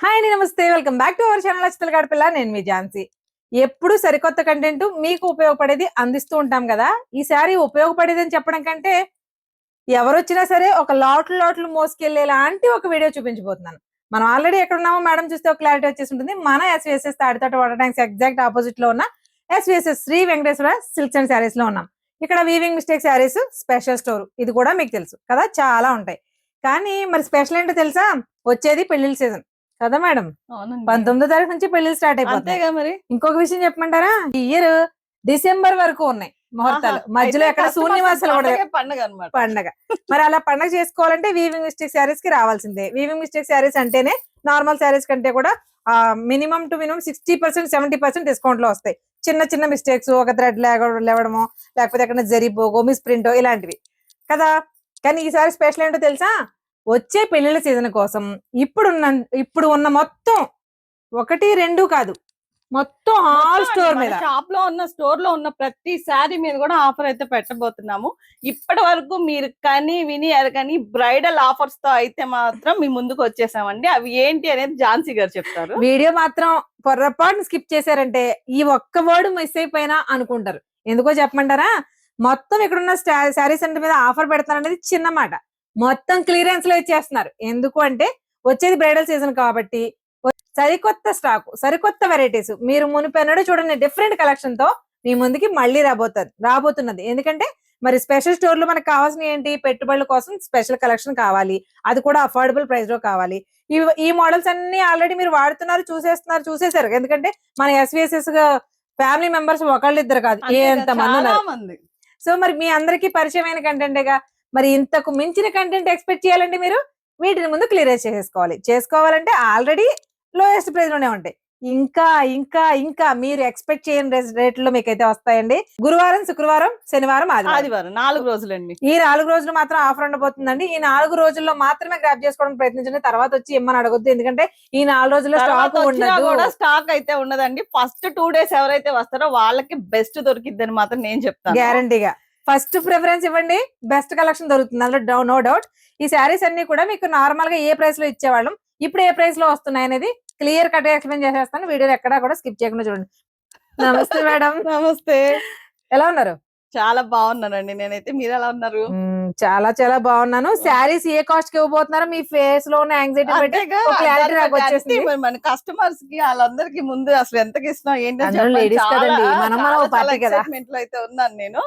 Hi అండి నమస్తే. Welcome back to our channel అచ్చితల గడపిల్ల నేను మీ ఝాన్సీ. ఎప్పుడు సరికొత్త కంటెంట్ మీకు ఉపయోగపడేది అందిస్తూ ఉంటాం కదా. ఈసారి ఉపయోగపడేది అని చెప్పడం కంటే ఎవరొచ్చినా సరే ఒక లాట్లు లాట్లు మోసుకెళ్ళేలాంటి ఒక వీడియో చూపించబోతున్నాను. మనం ఆల్రెడీ ఎక్కడ ఉన్నామో మేడం చూస్తే ఒక క్లారిటీ వచ్చేసి ఉంటుంది మన SVSS Tadithota water tanks exact ఆపోజిట్లో ఉన్న SVSS Sri Venkateswara silks and శారీస్లో ఉన్నాం. ఇక్కడ weaving mistake saris special store ఇది కూడా మీకు తెలుసు కదా చాలా ఉంటాయి. కానీ మరి స్పెషల్ ఏంటో తెలుసా? వచ్చేది పెళ్ళిళ్ళ సీజన్ కదా మేడం? పంతొమ్మిదో తారీఖు నుంచి పెళ్ళిళ్ళు స్టార్ట్ అయిపోతాయి మరి. ఇంకొక విషయం చెప్పమంటారా? ఈ ఇయర్ డిసెంబర్ వరకు ఉన్నాయి ముహూర్తాలు. మధ్యలో ఎక్కడ శూన్యవాసాలు కూడా పండగే పండగ అన్నమాట. పండగ. మరి అలా పండగ చేసుకోవాలంటే వీవింగ్ మిస్టేక్ శారీస్కి రావాల్సిందే. వీవింగ్ మిస్టేక్ శారీస్ అంటేనే నార్మల్ శారీస్ కంటే కూడా minimum to minimum sixty percent seventy percent డిస్కౌంట్లో వస్తాయి. చిన్న చిన్న మిస్టేక్స్ ఒక థ్రెడ్ లేవడమో లేకపోతే ఎక్కడ జరిపోగో మిస్ ప్రింటో ఇలాంటివి. కదా? కానీ ఈసారి స్పెషల్ ఏంటో తెలుసా? వచ్చే పెళ్ళిళ్ళ సీజన్ కోసం ఇప్పుడున్న ఇప్పుడు ఉన్న మొత్తం ఒకటి రెండు కాదు. మొత్తం ఆల్ స్టోర్ మీద. షాప్లో ఉన్న స్టోర్లో ఉన్న ప్రతి శారీ మీద కూడా ఆఫర్ అయితే పెట్టబోతున్నాము. ఇప్పటి వరకు మీరు కని విని ఎరగని బ్రైడల్ ఆఫర్స్తో అయితే మాత్రం మీ ముందుకు వచ్చేసామండి. అవి ఏంటి అనేది ఝాన్సీ గారు చెప్తారు. వీడియో మాత్రం పొర్రపాటును స్కిప్ చేశారంటే ఈ ఒక్క వర్డ్ మిస్ అయిపోయినా అనుకుంటారు. ఎందుకో చెప్పమంటారా? మొత్తం ఇక్కడున్న శారీస్ అంటే మీద ఆఫర్ పెడతారు అనేది చిన్న మాట మొత్తం క్లియరెన్స్లో ఇచ్చేస్తున్నారు. ఎందుకు అంటే వచ్చేది బ్రైడల్ సీజన్ కాబట్టి సరికొత్త స్టాక్ సరికొత్త వెరైటీస్ మీరు మునిపెన్నడూ చూడండి డిఫరెంట్ కలెక్షన్తో మీ ముందుకి మళ్ళీ రాబోతుంది రాబోతున్నది. ఎందుకంటే మరి స్పెషల్ స్టోర్లో మనకు కావాల్సిన ఏంటి? పెట్టుబడుల కోసం స్పెషల్ కలెక్షన్ కావాలి. అది కూడా అఫోర్డబుల్ ప్రైస్లో కావాలి. ఇవి- ఈ మోడల్స్ అన్ని ఆల్రెడీ మీరు వాడుతున్నారు చూసేస్తున్నారు చూసేసారు ఎందుకంటే మన ఎస్విఎస్ఎస్ ఫ్యామిలీ మెంబర్స్ ఒకళ్ళు ఇద్దరు కాదు. ఎంత మంది సో మరి మీ అందరికీ పరిచయమైన కంటెంటేగా మరి ఇంతకు మించిన కంటెంట్ ఎక్స్పెక్ట్ చేయాలంటే మీరు? వీటిని ముందు క్లియర్ చేసుకోవాలి. చేసుకోవాలంటే ఆల్రెడీ లోయెస్ట్ ప్రైస్లోనే ఉంటాయి. ఇంకా ఇంకా ఇంకా మీరు ఎక్స్పెక్ట్ చేయని రేట్లో మీకు అయితే వస్తాయండి. గురువారం శుక్రవారం శనివారం ఆదివారం. నాలుగు రోజులండి. ఈ నాలుగు రోజులు మాత్రం ఆఫర్ ఉండబోతుందండి. ఈ నాలుగు రోజుల్లో మాత్రమే గ్రాప్ చేసుకోవడానికి ప్రయత్నించండి. తర్వాత వచ్చి ఇమ్మని అడగొద్దు. ఎందుకంటే ఈ నాలుగు రోజుల్లో స్టాక్ ఉండదు. కూడా స్టాక్ అయితే ఉండదండి. ఫస్ట్ టూ డేస్ ఎవరైతే వస్తారో వాళ్ళకి బెస్ట్ దొరికిద్దని మాత్రం నేను చెప్తాను. గ్యారంటీగా ఫస్ట్ ప్రిఫరెన్స్ ఇవ్వండి. బెస్ట్ కలెక్షన్ దొరుకుతుంది. అందులో నో డౌట్. ఈ శారీస్ అన్ని కూడా మీకు నార్మల్గా ఏ ప్రైస్లో ఇచ్చేవాళ్ళం? ఇప్పుడు ఏ ప్రైస్లో వస్తున్నాయి అనేది క్లియర్ కట్ ఎక్స్ప్లెయిన్ చేసేస్తాను. వీడియో ఎక్కడా కూడా స్కిప్ చేయకుండా చూడండి. నమస్తే మేడం. నమస్తే. ఎలా ఉన్నారు? చాలా బాగున్నానండి. నేనైతే మీరు ఎలా ఉన్నారు? చాలా చాలా బాగున్నాను. శారీస్ ఏ కాస్ట్కి ఇవ్వబోతున్నారో మీ ఫేస్లో ఉన్న యాంగ్జైటీ మన కస్టమర్స్కి వాళ్ళందరికీ ముందు అసలు ఎంతకి ఇస్తున్నాం ఏంటో అందరూ ladies కదండి, మనం party కదా. లో అయితే ఉన్నాను నేను.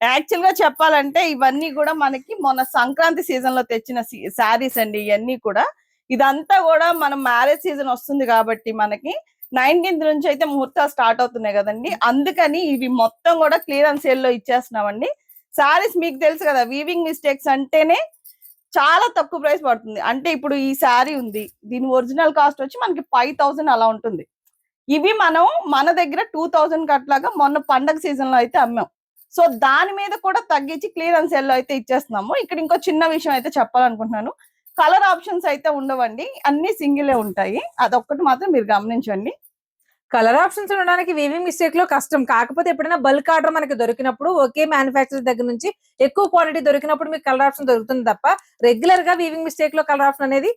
యాక్చువల్గా చెప్పాలంటే ఇవన్నీ కూడా మనకి మొన్న సంక్రాంతి సీజన్లో తెచ్చిన శారీస్ అండి ఇవన్నీ కూడా. ఇదంతా కూడా మనం మ్యారేజ్ సీజన్ వస్తుంది కాబట్టి మనకి నైన్టీన్త్ నుంచి అయితే ముహూర్తాలు స్టార్ట్ అవుతున్నాయి కదండి. అందుకని ఇవి మొత్తం కూడా క్లియరెన్స్ సేల్లో ఇచ్చేస్తున్నామండి. శారీస్ మీకు తెలుసు కదా వీవింగ్ మిస్టేక్స్ అంటేనే చాలా తక్కువ ప్రైస్ పడుతుంది. అంటే ఇప్పుడు ఈ శారీ ఉంది దీని ఒరిజినల్ కాస్ట్ వచ్చి మనకి ఫైవ్ థౌసండ్ అలా ఉంటుంది. ఇవి మనం మన దగ్గర టూ థౌసండ్ కట్లాగా మొన్న పండగ సీజన్లో అయితే అమ్మాం. సో దాని మీద కూడా తగ్గించి క్లియరెన్స్ సెల్ అయితే ఇచ్చేస్తున్నాము. ఇక్కడ ఇంకో చిన్న విషయం అయితే చెప్పాలనుకుంటున్నాను. కలర్ ఆప్షన్స్ అయితే ఉండవండి. అన్ని సింగిలే ఉంటాయి. అదొక్కటి మాత్రం మీరు గమనించండి. కలర్ ఆప్షన్స్ ఉండడానికి వీవింగ్ మిస్టేక్లో కష్టం. కాకపోతే ఎప్పుడైనా బల్క్ ఆర్డర్ మనకి దొరికినప్పుడు ఒకే మ్యానుఫాక్చర్ దగ్గర నుంచి ఎక్కువ క్వాంటిటీ దొరికినప్పుడు మీకు కలర్ ఆప్షన్ దొరుకుతుంది తప్ప రెగ్యులర్గా వీవింగ్ మిస్టేక్లో కలర్ ఆప్షన్ అనేది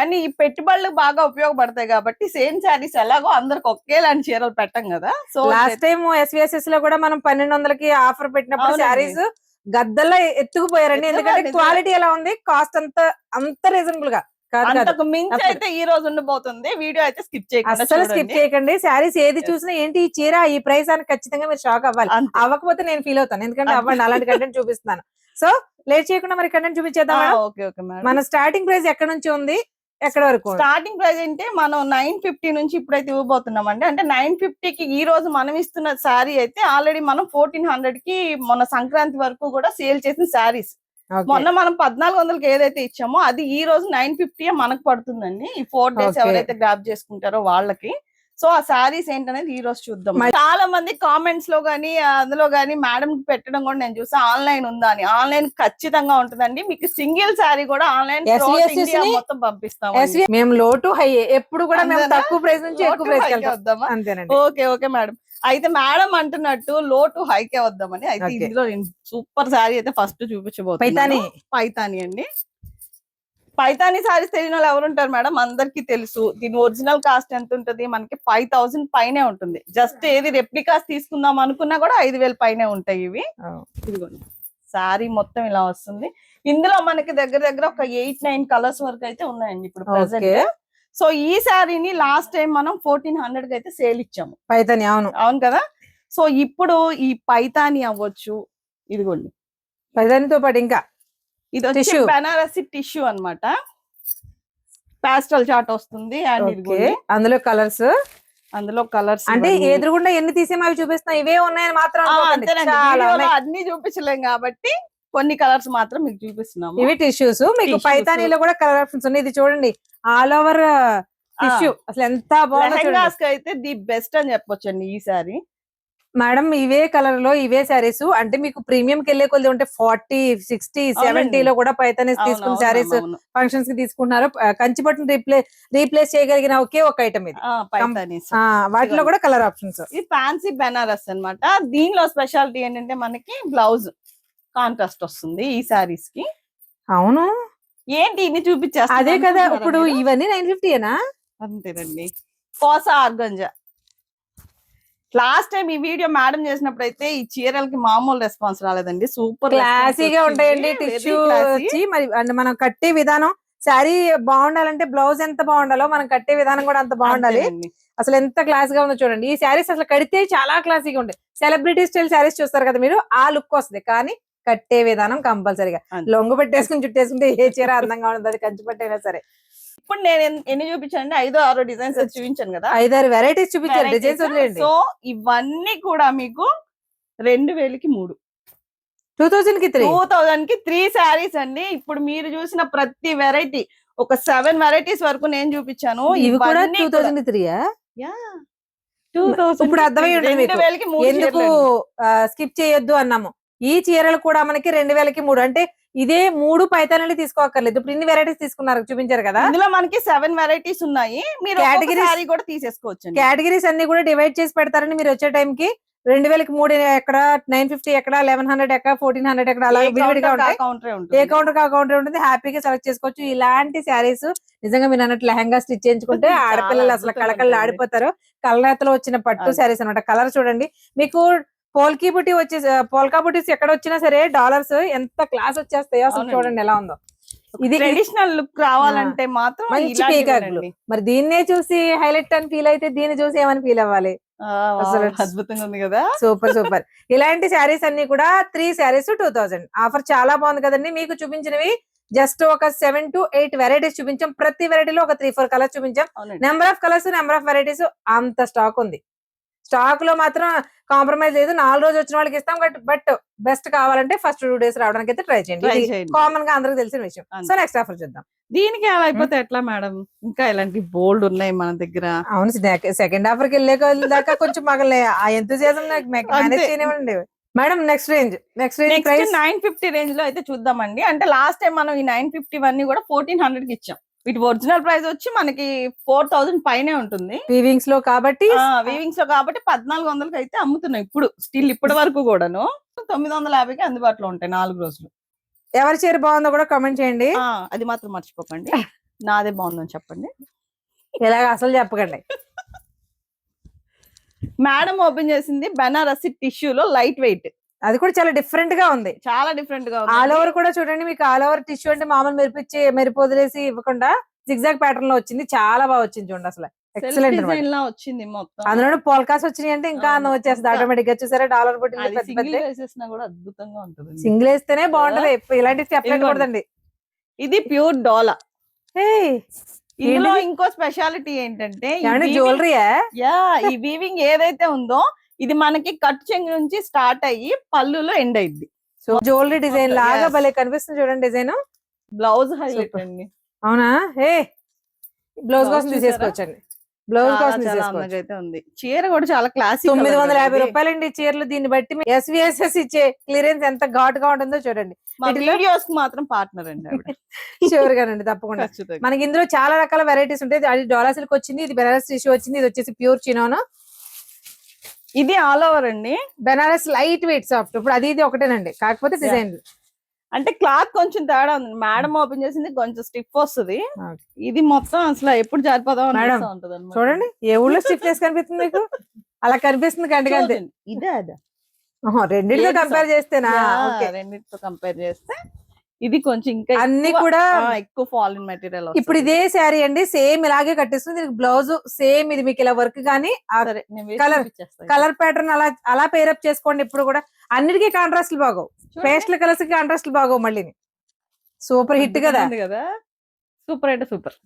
అండ్ ఈ పెట్టుబడులు బాగా ఉపయోగపడతాయి కాబట్టి సేమ్ శారీస్ ఎలాగో అందరికి ఒకేలాంటి చీరలు పెట్టం కదా. సో లాస్ట్ టైం ఎస్విఎస్ఎస్లో కూడా మనం పన్నెండు వందలకి ఆఫర్ పెట్టినప్పుడు. శారీస్ గద్దల్లో ఎత్తుకుపోయారండి. ఎందుకంటే క్వాలిటీ ఎలా ఉంది? కాస్ట్ అంత అంత రీజనబుల్గా. అంతకు మించి అసలు. అయితే ఈ రోజు ఉండబోతుంది వీడియో అయితే స్కిప్ చేయకుండా అస్సలు స్కిప్. చేయకండి శారీస్ ఏది. చూసినా ఏంటి ఈ చీర ఈ ప్రైస్ అని ఖచ్చితంగా మీరు షాక్ అవ్వాలి. అవ్వకపోతే నేను ఫీల్ అవుతాను ఎందుకంటే. అవ్వండి అలాంటి కంటెంట్ చూపిస్తున్నాను సో లేట్ చేయకుండా మరి కంటెంట్ చూపించేద్దాం మన స్టార్టింగ్ ప్రైస్ ఎక్కడ నుంచి ఉంది ఎక్కడ వరకు? స్టార్టింగ్ ప్రైస్ అంటే మనం నైన్ ఫిఫ్టీ నుంచి ఇప్పుడైతే ఇవ్వబోతున్నాం అండి అంటే నైన్కి ఈ రోజు మనం ఇస్తున్న శారీ అయితే ఆల్రెడీ మనం ఫోర్టీన్ హండ్రెడ్కి మొన్న సంక్రాంతి వరకు కూడా సేల్ చేసిన శారీస్. మొన్న మనం పద్నాలుగు వందలకి ఏదైతే ఇచ్చామో అది ఈ రోజు నైన్ ఫిఫ్టీ మనకు పడుతుందండి. ఈ ఫోర్ డేస్. ఎవరైతే గ్రాప్ చేసుకుంటారో వాళ్ళకి. సో ఆ శారీస్ ఏంటనేది ఈ రోజు చూద్దాం. చాలా మంది కామెంట్స్లో గానీ అందులో గానీ మేడం పెట్టడం కూడా నేను చూసా. ఆన్లైన్ ఉందా అని. ఆన్లైన్ ఖచ్చితంగా ఉంటుందండి. మీకు సింగిల్ శారీ కూడా ఆన్లైన్ మొత్తం పంపిస్తాం మేము లో టు హై ఎప్పుడు కూడా మేము? తక్కువ ప్రైస్ నుంచి ఎక్కువ ప్రైస్ ఓకే ఓకే మేడం అయితే మేడం అంటున్నట్టు లో టు హైకే వద్దామని. అయితే. ఇందులో సూపర్ శారీ అయితే ఫస్ట్ చూపించబోతున్నాను. పైతాని. పైతాని అండి. పైతాని సారీస్ తెలియని వాళ్ళు ఎవరు ఉంటారు మేడం? అందరికి తెలుసు. దీని ఒరిజినల్ కాస్ట్ ఎంత ఉంటది? మనకి ఫైవ్ థౌసండ్ పైనే ఉంటుంది. జస్ట్ ఏది రెప్లికాస్ తీసుకుందాం అనుకున్నా కూడా ఐదు వేల పైనే ఉంటాయి ఇవి. ఇదిగోండి. సారీ మొత్తం ఇలా వస్తుంది. ఇందులో మనకి దగ్గర దగ్గర ఒక ఎయిట్ నైన్ కలర్స్ వరకు అయితే ఉన్నాయండి ఇప్పుడు సో ఈ శారీని లాస్ట్ టైం మనం ఫోర్టీన్ హండ్రెడ్కి అయితే సేల్ ఇచ్చాము. పైతని అవును. అవును కదా? సో ఇప్పుడు ఈ పైతాని అవ్వచ్చు ఇదిగోండి. పైతనితో పాటు ఇంకా ఇది వచ్చి. బెనారసి టిష్యూ అన్నమాట. పాస్టల్ చాట్ వస్తుంది అండ్ ఇదిగోండి. అందులో కలర్స్? అందులో కలర్స్ అంటే ఎదురుగుండా ఎన్ని తీసేమో అవి చూపిస్తున్నా ఇవే ఉన్నాయని మాత్రం. అన్ని చూపించలేం కాబట్టి కొన్ని కలర్స్ మాత్రం మీకు చూపిస్తున్నాము. ఇవి టిష్యూస్ మీకు. పైతానీలో కూడా కలర్ ఆప్షన్స్ ఉన్నాయి. ఇది చూడండి. ఆల్ ఓవర్ టిష్యూ అసలు ఎంత బాగుందో అయితే ది బెస్ట్ అని చెప్పొచ్చు అండి ఈ సారీ. మేడం ఇవే కలర్లో ఇవే శారీస్ అంటే మీకు ప్రీమియం కి వెళ్ళే కొద్ది ఉంటే ఫార్టీ సిక్స్టీ సెవెంటీ లో కూడా పైతానీస్ తీసుకున్న శారీస్ ఫంక్షన్స్కి తీసుకుంటున్నారు. ఆ, కంచి పట్టును రీప్లేస్ రీప్లేస్ చేయగలిగిన ఒకే ఒక ఐటమ్ ఇది. వాటిలో కూడా కలర్ ఆప్షన్స్. ఇది ఫ్యాన్సీ బెనారస్ అన్నమాట. దీనిలో స్పెషాలిటీ ఏంటంటే మనకి బ్లౌజ్ కాంట్రాస్ట్ వస్తుంది ఈ సారీస్కి. అవును. ఏంటి ఇన్ని చూపించేస్తా అదే కదా ఇప్పుడు ఇవన్నీ నైన్ ఫిఫ్టీనా అంతేనండి. కోసా ఆర్గంజా. లాస్ట్ టైం ఈ వీడియో మేడం చేసినప్పుడు అయితే ఈ చీరలకి మామూలు రెస్పాన్స్ రాలేదండి. సూపర్ క్లాసీగా ఉంటాయండి టిష్యూ వచ్చి మరి మనం కట్టే విధానం శారీ బాగుండాలంటే బ్లౌజ్ ఎంత బాగుండాలో మనం కట్టే విధానం కూడా అంత బాగుండాలి. అసలు ఎంత క్లాస్గా ఉందో చూడండి. ఈ శారీస్ అసలు కడితే చాలా క్లాసీగా ఉంటాయి. సెలబ్రిటీ స్టైల్ శారీస్ చూస్తారు కదా మీరు ఆ లుక్ వస్తుంది. కానీ కట్టే విధానం కంపల్సరీగా. లొంగు పెట్టేసుకుని చుట్టేసుకుంటే ఏ చీర అందంగా ఉంటుంది అది కంచి పట్టైనా సరే. ఇప్పుడు నేను ఎన్- ఎన్ని చూపించాను ఐదో ఆరో డిజైన్స్ చూపించాను కదా. ఐదారు వెరైటీస్ చూపించారు డిజైన్స్ వదిలేండి సో ఇవన్నీ కూడా మీకు రెండు వేలకి మూడు. టూ థౌసండ్కి త్రీ. టూ థౌజండ్కి త్రీ శారీస్ అండి. ఇప్పుడు మీరు చూసిన ప్రతి వెరైటీ ఒక సెవెన్ వెరైటీస్ వరకు నేను చూపించాను. ఇవి కూడా టూ థౌసండ్కి త్రీ టూ థౌసండ్ ఇప్పుడు అర్థమై ఉంటుంది ఎందుకు. స్కిప్ చేయొద్దు అన్నాము. ఈ చీరలు కూడా మనకి రెండు వేలకి మూడు అంటే ఇదే మూడు పైతాలని తీసుకోక్కర్లేదు. ఇప్పుడు ఇన్ని వెరైటీస్ తీసుకున్నారు చూపించారు కదా. ఇందులో మనకి సెవెన్ వెరైటీస్ ఉన్నాయి. మీరు శారీ కూడా తీసేసుకోవచ్చు కేటగిరీస్ అన్ని కూడా డివైడ్ చేసి పెడతారని మీరు వచ్చే టైం కి రెండు వేలకి మూడు ఎక్కడ నైన్ ఫిఫ్టీ ఎక్కడ లెవెన్ హండ్రెడ్ ఎక్కడ ఫోర్టీన్ హండ్రెడ్ ఎక్కడ అలా విడివిడిగా ఉంటాయి. ఏ ఉంటుంది? కౌంటర్ కా కౌంటర్ ఉంటుంది? హ్యాపీగా సెలెక్ట్ చేసుకోవచ్చు. ఇలాంటి శారీస్ నిజంగా మీరు అన్నట్టు లెహంగా స్టిచ్ చేయించుకుంటే ఆడపిల్లలు అసలు అద్భుతంగా కళకళ ఉంటుంది. ఆడిపోతారు. కలనేతలో వచ్చిన పట్టు. శారీస్ అన్నమాట. కలర్ చూడండి. మీకు పోల్కీ బుట్టి వచ్చే పోల్కా బుటీస్ ఎక్కడ వచ్చినా సరే డాలర్స్ ఎంత క్లాస్ వచ్చేస్తాయో అసలు. చూడండి ఎలా ఉందో. ఇది ట్రెడిషనల్ లుక్ రావాలంటే మాత్రం మంచి పీకాకులు. మరి దీన్నే చూసి హైలైట్ అని ఫీల్ అయితే దీన్ని చూసి ఏమని ఫీల్ అవ్వాలి? అసలు అద్భుతంగా ఉంది కదా. Super super. ఇలాంటి శారీస్ అన్ని కూడా three saris two thousand offer చాలా బాగుంది కదండి. మీకు చూపించినవి జస్ట్ ఒక సెవెన్ టు ఎయిట్ వెరైటీస్ చూపించాం. ప్రతి వెరైటీలో ఒక త్రీ ఫోర్ కలర్స్ చూపించాం. Number of colours number of varieties అంత స్టాక్ ఉంది. స్టాక్లో మాత్రం కాంప్రమైజ్ లేదు. నాలుగు రోజు వచ్చిన వాళ్ళకి ఇస్తాం. బట్ బట్ బెస్ట్ కావాలంటే ఫస్ట్ టూ డేస్ రావడానికి అయితే ట్రై చేయండి. కామన్గా అందరికి తెలిసిన విషయం. సో నెక్స్ట్ ఆఫర్ చూద్దాం. దీనికి అలా అయిపోతే ఎట్లా మేడం? ఇంకా ఇలాంటి బోల్డ్ ఉన్నాయి మన దగ్గర. అవును సెకండ్ ఆఫర్కి వెళ్ళే దాకా కొంచెం మగలే ఆ ఎంతసేజం నాకు మేనేజ్ అంతే. చేయనివ్వండి. Madam next range next range nine fifty రేంజ్లో అయితే చూద్దామండి. అంటే లాస్ట్ టైం మనం ఈ నైన్ ఫిఫ్టీ వన్నీ కూడా ఫోర్టీన్ హండ్రెడ్కి ఇచ్చాం. వీటి ఒరిజినల్ ప్రైస్ వచ్చి మనకి ఫోర్ థౌసండ్ పైనే ఉంటుంది. వీవింగ్స్లో కాబట్టి వీవింగ్స్లో కాబట్టి పద్నాలుగు వందలకి అయితే అమ్ముతున్నాం ఇప్పుడు. స్టిల్ ఇప్పటి వరకు కూడాను. తొమ్మిది వందల యాభైకి అందుబాటులో ఉంటాయి నాలుగు రోజులు. ఎవరి చీర బాగుందో కూడా కామెంట్ చేయండి. అది మాత్రం మర్చిపోకండి. నాదే బాగుందని చెప్పండి. ఇలాగ అసలు చెప్పకండి. మేడం ఓపెన్ చేసింది బెనారసి టిష్యూలో లైట్ వెయిట్ అది కూడా చాలా డిఫరెంట్గా ఉంది. చాలా డిఫరెంట్గా ఆల్ ఓవర్ కూడా చూడండి మీకు ఆల్ ఓవర్ టిష్యూ అంటే మామూలు మెరిపించి మెరుపు వదిలేసి ఇవ్వకుండా జిగ్జాగ్ ప్యాటర్న్లో వచ్చింది. చాలా బాగా వచ్చింది చూడండి అసలు. ఎక్సలెంట్ వచ్చింది మొత్తం. అందులో పోల్కాస్ వచ్చినాయి అంటే ఇంకా. అందం వచ్చేస్తుంది. ఆటోమేటిక్గా చూసారా? డాలర్ అది బొట్టి పెద్ద సింగిల్ పెద్ద. వేసేసినా కూడా అద్భుతంగా ఉంటుంది సింగిల్ వేస్తేనే బాగుంటది. ఇలాంటి ఇదిగోండి. కూడదండి ఇది ప్యూర్ డోలా ఏయ్, ఇందులో? ఇంకో స్పెషాలిటీ ఏంటంటే జ్యువెలరీయా యా ఈ వీవింగ్ ఏదైతే ఉందో ఇది మనకి కట్ చెంగు నుంచి స్టార్ట్ అయ్యి పళ్ళులో ఎండ్ అయింది సో జ్యువెలరీ డిజైన్ లాగా. భలే కనిపిస్తుంది చూడండి డిజైన్. Blouse highlight. అండి. అవునా? ఏ బ్లౌజ్ కోసం? తీసేసుకోవచ్చండి. బ్లౌజ్ కోసం అయితే ఉంది. చీర కూడా చాలా క్లాసిక్ తొమ్మిది వందల యాభై రూపాయలండి చీరలు. దీన్ని బట్టి ఎస్విఎస్ఎస్ ఇచ్చే క్లియరెన్స్ ఎంత ఘాటుగా ఉంటుందో చూడండి. వీడియోస్ మాత్రం పార్ట్నర్ అండి షూర్ గానండి తప్పకుండా. మనకి ఇందులో చాలా రకాల వెరైటీస్ ఉంటాయి. అది డోలా సిల్క్ వచ్చింది ఇది బెనారస్ టిష్యూ వచ్చింది ఇది వచ్చేసి ప్యూర్ చినోను ఇది ఆల్ ఓవర్ అండి. Banaras light weight soft. ఇప్పుడు అది ఇది ఒకటేనండి. కాకపోతే డిజైన్ అంటే క్లాత్ కొంచెం తేడా ఉంది. మేడం ఓపెన్ చేసింది కొంచెం స్టిఫ్ వస్తుంది. ఇది మొత్తం అసలు ఎప్పుడు జారిపోదాం. చూడండి. ఏ ఊళ్ళో స్టిఫ్నెస్ కనిపిస్తుంది మీకు? అలా కనిపిస్తుంది చూడండి. ఇదే అదే. రెండింటితో కంపేర్ చేస్తేనా? రెండింటితో కంపేర్ చేస్తే ఇది కొంచెం ఇంకా అన్ని కూడా ఎక్కువ ఫాలిన్ మెటీరియల్ ఇప్పుడు ఇదే శారీ అండి సేమ్ ఇలాగే కట్టిస్తుంది. దీనికి బ్లౌజ్ సేమ్ ఇది మీకు ఇలా వర్క్ colour- చూపించేస్తా. కలర్ ప్యాటర్న్ అలా అలా పేరప్ చేసుకోండి ఇప్పుడు కూడా. అన్నిటికీ కాంట్రాస్ట్లు బాగోవు. పేస్ట్ల కలర్స్కి కాంట్రాస్ట్లు బాగోవు మళ్ళీ సూపర్ హిట్ కదా. కదా. సూపర్ అంటే సూపర్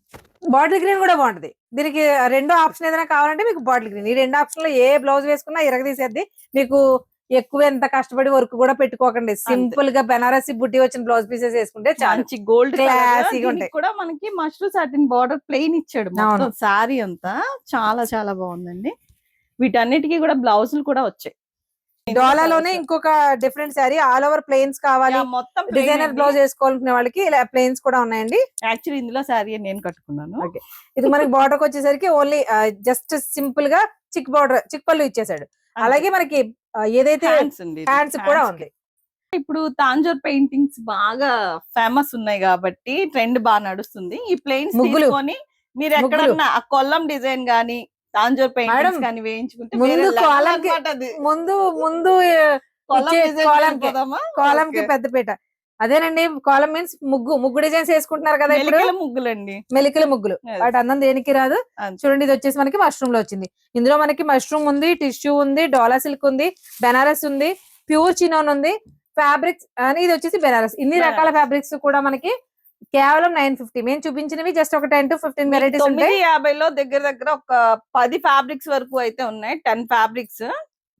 బాటిల్ గ్రీన్ కూడా బాగుంటది. దీనికి రెండో ఆప్షన్ ఏదైనా కావాలంటే మీకు బాటిల్ గ్రీన్ ఈ రెండు ఆప్షన్లో ఏ బ్లౌజ్ వేసుకున్నా ఇరగదీసేద్ది మీకు ఎక్కువ ఎంత కష్టపడి వర్క్ కూడా పెట్టుకోకండి. సింపుల్గా బెనారసి బుట్టి వచ్చిన బ్లౌజ్ పీసెస్ వేసుకుంటే చాలు. మంచి గోల్డ్. కూడా మనకి మష్రూమ్ సాటిన్ బార్డర్ ప్లెయిన్ ఇచ్చాడు. మొత్తం. సారీ అంతా చాలా చాలా బాగుందండి. వీటన్నిటికీ కూడా బ్లౌజులు కూడా వచ్చాయి. డోలాలోనే ఇంకొక different sari all over plains కావాలి. మొత్తం డిజైనర్ బ్లౌజ్ వేసుకోవాలనుకునే వాళ్ళకి ఇలా ప్లెయిన్స్ కూడా ఉన్నాయండి. యాక్చువల్లీ ఇందులో సారీ నేను కట్టుకున్నాను. ఇది మనకి బార్డర్ వచ్చేసరికి ఓన్లీ జస్ట్ సింపుల్గా చిక్ బార్డర్ చిక్ పళ్ళు ఇచ్చేసాడు. అలాగే మనకి ఏదైతే హ్యాండ్స్ కూడా ఉంది. ఇప్పుడు తాంజోర్ పెయింటింగ్స్ బాగా ఫేమస్ ఉన్నాయి కాబట్టి ట్రెండ్ బాగా నడుస్తుంది ఈ ప్లెయిన్స్. తీసుకొని మీరు ఎక్కడన్నా ఆ కొల్లం డిజైన్ గానీ తాంజోర్ పెయింటింగ్స్ కానీ వేయించుకుంటే ముందు. ముందు ముందు? కాలం కి. పెద్దపీట అదేనండి కాలం మీన్స్ ముగ్గు ముగ్గు డిజైన్స్ వేసుకుంటున్నారు కదా ఇప్పుడు. మెలికల ముగ్గులండి. మెలికల ముగ్గులు. వాటి అందం దేనికి రాదు. చూడండి ఇది వచ్చేసి మనకి మష్రూమ్లో వచ్చింది. ఇందులో మనకి మష్రూమ్ ఉంది టిష్యూ ఉంది డోలా సిల్క్ ఉంది బెనారస్ ఉంది ప్యూర్ చినోన్ ఉంది ఫ్యాబ్రిక్స్ అని ఇది వచ్చేసి బెనారస్. ఇన్ని. రకాల ఫ్యాబ్రిక్స్ కూడా మనకి కేవలం నైన్ ఫిఫ్టీ మేము చూపించినవి జస్ట్ ఒక టెన్ టు ఫిఫ్టీన్ వెరైటీస్ ఉంటాయి. యాభైలో దగ్గర దగ్గర ఒక పది ఫ్యాబ్రిక్స్ వరకు అయితే ఉన్నాయి. టెన్ ఫ్యాబ్రిక్స్